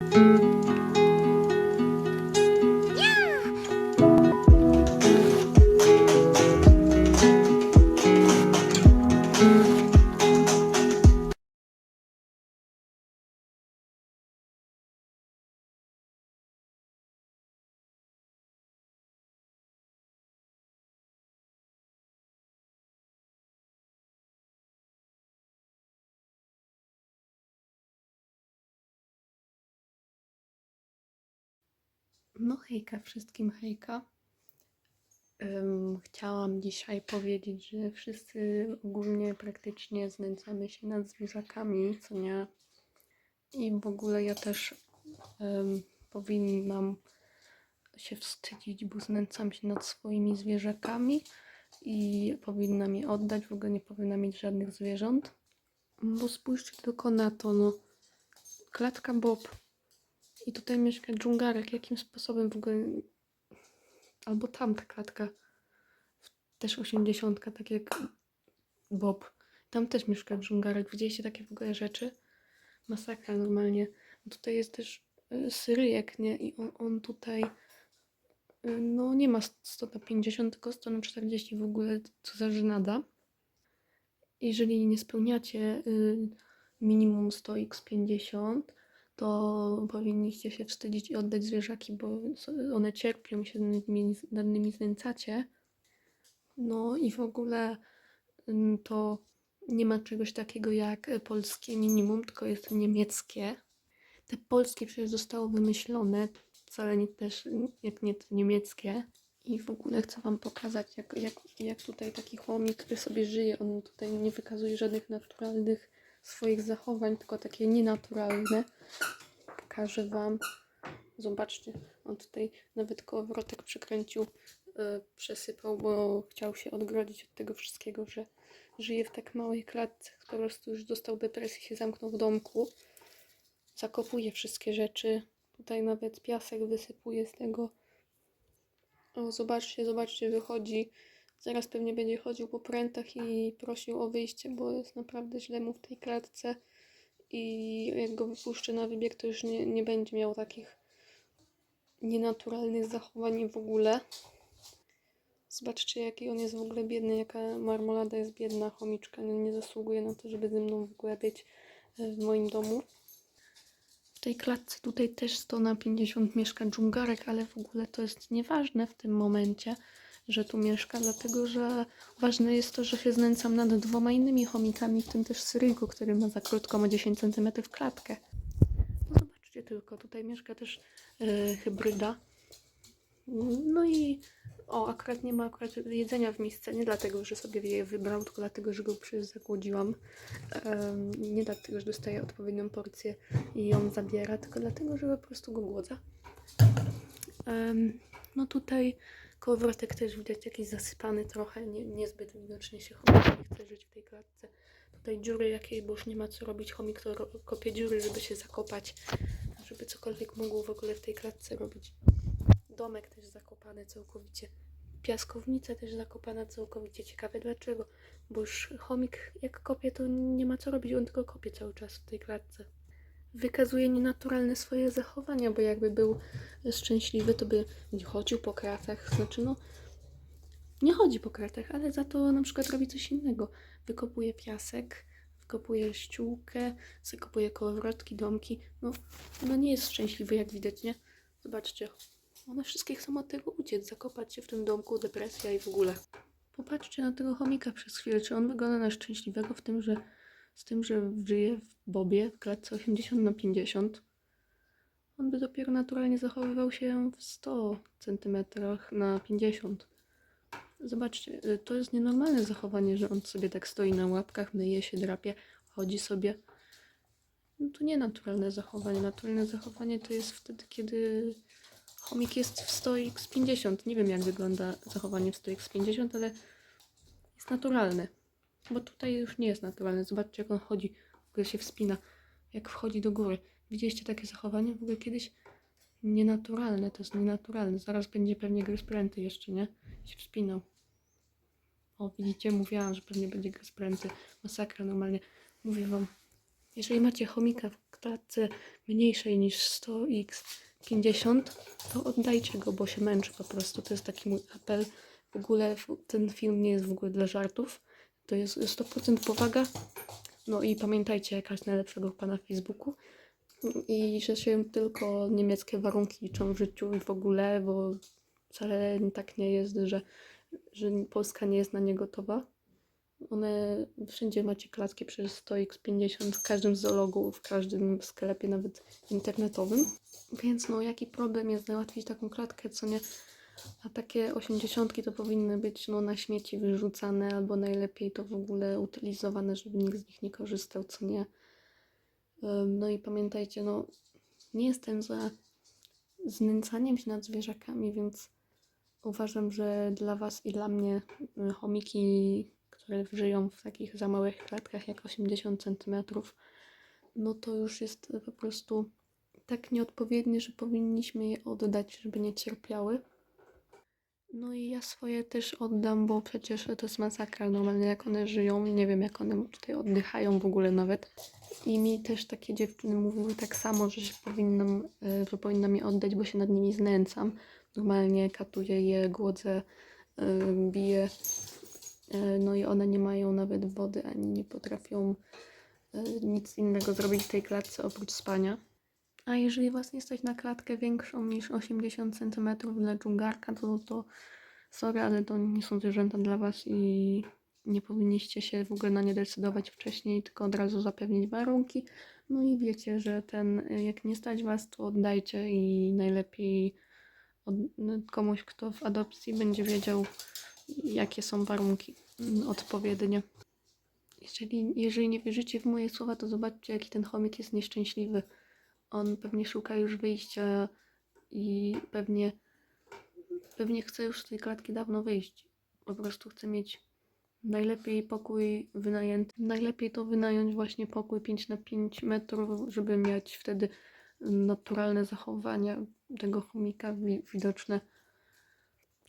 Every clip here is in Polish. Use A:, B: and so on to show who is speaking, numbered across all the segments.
A: thank you No hejka wszystkim, hejka. Ym, chciałam dzisiaj powiedzieć, że wszyscy ogólnie praktycznie znęcamy się nad zwierzakami, co nie? I w ogóle ja też ym, powinnam się wstydzić, bo znęcam się nad swoimi zwierzakami i powinnam je oddać, w ogóle nie powinna mieć żadnych zwierząt. Bo spójrzcie tylko na to, no. Klatka Bob. I tutaj mieszka dżungarek. Jakim sposobem w ogóle. Albo tamta klatka. Też osiemdziesiątka, tak jak Bob. Tam też mieszka dżungarek. Widzieliście takie w ogóle rzeczy? Masakra normalnie. Tutaj jest też y, Syryjek, nie? I on, on tutaj. y, No nie ma 100 na 50, tylko 100 na 40 w ogóle, co za żenada. Jeżeli nie spełniacie y, minimum 100x50, to powinniście się wstydzić i oddać zwierzaki, bo one cierpią się nad nimi, nad nimi znęcacie. No i w ogóle ym, to nie ma czegoś takiego jak polskie minimum, tylko jest niemieckie. Te polskie przecież zostało wymyślone, wcale nie też jak nie te niemieckie. I w ogóle chcę Wam pokazać, jak, jak, jak tutaj taki który sobie żyje. On tutaj nie wykazuje żadnych naturalnych swoich zachowań, tylko takie nienaturalne. Pokażę Wam. Zobaczcie, on tutaj nawet kołowrotek przykręcił, y, przesypał, bo chciał się odgrodzić od tego wszystkiego, że żyje w tak małej klatce. Po prostu już dostał depresję, się zamknął w domku. Zakopuje wszystkie rzeczy. Tutaj nawet piasek wysypuje z tego. O, zobaczcie, zobaczcie, wychodzi. Zaraz pewnie będzie chodził po prętach i prosił o wyjście, bo jest naprawdę źle mu w tej klatce. I jak go wypuszczę na wybieg, to już nie, nie będzie miał takich nienaturalnych zachowań w ogóle. Zobaczcie, jaki on jest w ogóle biedny, jaka marmolada jest biedna, chomiczka. Nie, nie zasługuje na to, żeby ze mną w ogóle być e, w moim domu. W tej klatce tutaj też 100 na 50 mieszka dżungarek, ale w ogóle to jest nieważne w tym momencie, że tu mieszka, dlatego że ważne jest to, że się znęcam nad dwoma innymi chomikami, w tym też Syryjku, który ma za krótko, ma 10 cm klatkę. No zobaczcie tylko, tutaj mieszka też e, hybryda. No i o, akurat nie ma akurat jedzenia w misce, nie dlatego, że sobie je wybrał, tylko dlatego, że go przecież zakłodziłam. Em, nie dlatego, że dostaje odpowiednią porcję i ją zabiera, tylko dlatego, że po prostu go głodza. Em, no tutaj kołowrotek też widać jakiś zasypany trochę, nie, niezbyt widocznie się chomik nie chce żyć w tej klatce. Tutaj dziury jakiej, bo już nie ma co robić, chomik to kopie dziury, żeby się zakopać, żeby cokolwiek mógł w ogóle w tej klatce robić. Domek też zakopany całkowicie. Piaskownica też zakopana całkowicie. Ciekawe dlaczego. Bo już chomik jak kopie, to nie ma co robić, on tylko kopie cały czas w tej klatce. Wykazuje nienaturalne swoje zachowania, bo jakby był szczęśliwy, to by chodził po kratach. Znaczy, no, nie chodzi po kratach, ale za to na przykład robi coś innego. Wykopuje piasek, wykopuje ściółkę, zakopuje kołowrotki, domki. No, no nie jest szczęśliwy, jak widać, nie? Zobaczcie, one wszystkie chcą od tego uciec, zakopać się w tym domku, depresja i w ogóle. Popatrzcie na tego chomika przez chwilę, czy on wygląda na szczęśliwego w tym, że z tym, że żyje w bobie w klatce 80 na 50. On by dopiero naturalnie zachowywał się w 100 cm na 50. Zobaczcie, y, to jest nienormalne zachowanie, że on sobie tak stoi na łapkach, myje się, drapie, chodzi sobie. No to nie naturalne zachowanie. Naturalne zachowanie to jest wtedy, kiedy chomik jest w 100x50. Nie wiem, jak wygląda zachowanie w 100x50, ale jest naturalne. Bo tutaj już nie jest naturalne. Zobaczcie, jak on chodzi. W ogóle się wspina. Jak wchodzi do góry. Widzieliście takie zachowanie w ogóle kiedyś? Nienaturalne, to jest nienaturalne. Zaraz będzie pewnie gryz pręty jeszcze, nie? Się wspinał. O, widzicie? Mówiłam, że pewnie będzie gryz pręty. Masakra normalnie. Mówię wam. Jeżeli macie chomika w klatce mniejszej niż 100x50, to oddajcie go, bo się męczy po prostu. To jest taki mój apel. W ogóle ten film nie jest w ogóle dla żartów. To jest 100% powaga. No i pamiętajcie, jakaś najlepszego pana Facebooku. I że się tylko niemieckie warunki liczą w życiu i w ogóle, bo wcale tak nie jest, że, że Polska nie jest na nie gotowa. One wszędzie macie klatki przez 100x50 w każdym zoologu, w każdym sklepie, nawet internetowym. Więc no, jaki problem jest załatwić taką klatkę, co nie? A takie 80 to powinny być no, na śmieci wyrzucane, albo najlepiej to w ogóle utylizowane, żeby nikt z nich nie korzystał, co nie? No i pamiętajcie, no, nie jestem za znęcaniem się nad zwierzakami, więc uważam, że dla Was i dla mnie y, chomiki, które żyją w takich za małych klatkach jak 80 cm, no to już jest po prostu tak nieodpowiednie, że powinniśmy je oddać, żeby nie cierpiały. No i ja swoje też oddam, bo przecież to jest masakra normalnie, jak one żyją. Nie wiem, jak one tutaj oddychają w ogóle nawet. I mi też takie dziewczyny mówiły tak samo, że się powinnam, e, że powinnam je oddać, bo się nad nimi znęcam. Normalnie katuję je, głodzę, e, biję. E, No i one nie mają nawet wody, ani nie potrafią nic innego zrobić w tej klatce oprócz spania. A jeżeli Was nie stać na klatkę większą niż 80 cm dla dżungarka, to, to sorry, ale to nie są zwierzęta dla Was i nie powinniście się w ogóle na nie decydować wcześniej, tylko od razu zapewnić warunki. No i wiecie, że ten, jak nie stać Was, to oddajcie i najlepiej od, no, komuś, kto w adopcji będzie wiedział, jakie są warunki mm, odpowiednie. Jeżeli, jeżeli nie wierzycie w moje słowa, to zobaczcie, jaki ten chomik jest nieszczęśliwy. On pewnie szuka już wyjścia i pewnie, pewnie chce już z tej klatki dawno wyjść. Po prostu chce mieć najlepiej pokój wynajęty. Najlepiej to wynająć właśnie pokój 5 na 5 metrów, żeby mieć wtedy naturalne zachowania tego chomika wi- widoczne.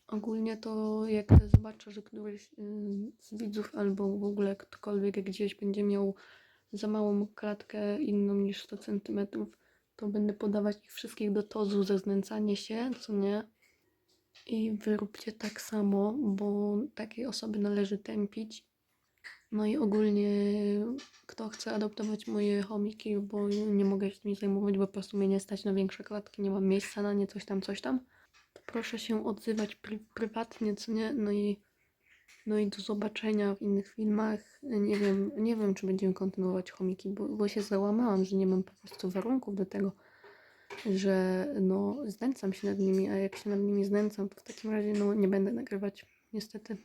A: Ogólnie to jak zobaczę, że któryś y, z widzów albo w ogóle ktokolwiek gdzieś będzie miał za małą klatkę inną niż 100 cm, to będę podawać ich wszystkich do tozu za znęcanie się, co nie? I wy róbcie tak samo, bo takiej osoby należy tępić. No i ogólnie kto chce adoptować moje chomiki, bo nie mogę się nimi zajmować, bo po prostu mnie nie stać na większe klatki, nie mam miejsca na nie, coś tam, coś tam. Proszę się odzywać pry- prywatnie, co nie? No i, no i do zobaczenia w innych filmach. Nie wiem, nie wiem, czy będziemy kontynuować chomiki, bo, bo się załamałam, że nie mam po prostu warunków do tego, że no znęcam się nad nimi, a jak się nad nimi znęcam, to w takim razie no nie będę nagrywać, niestety.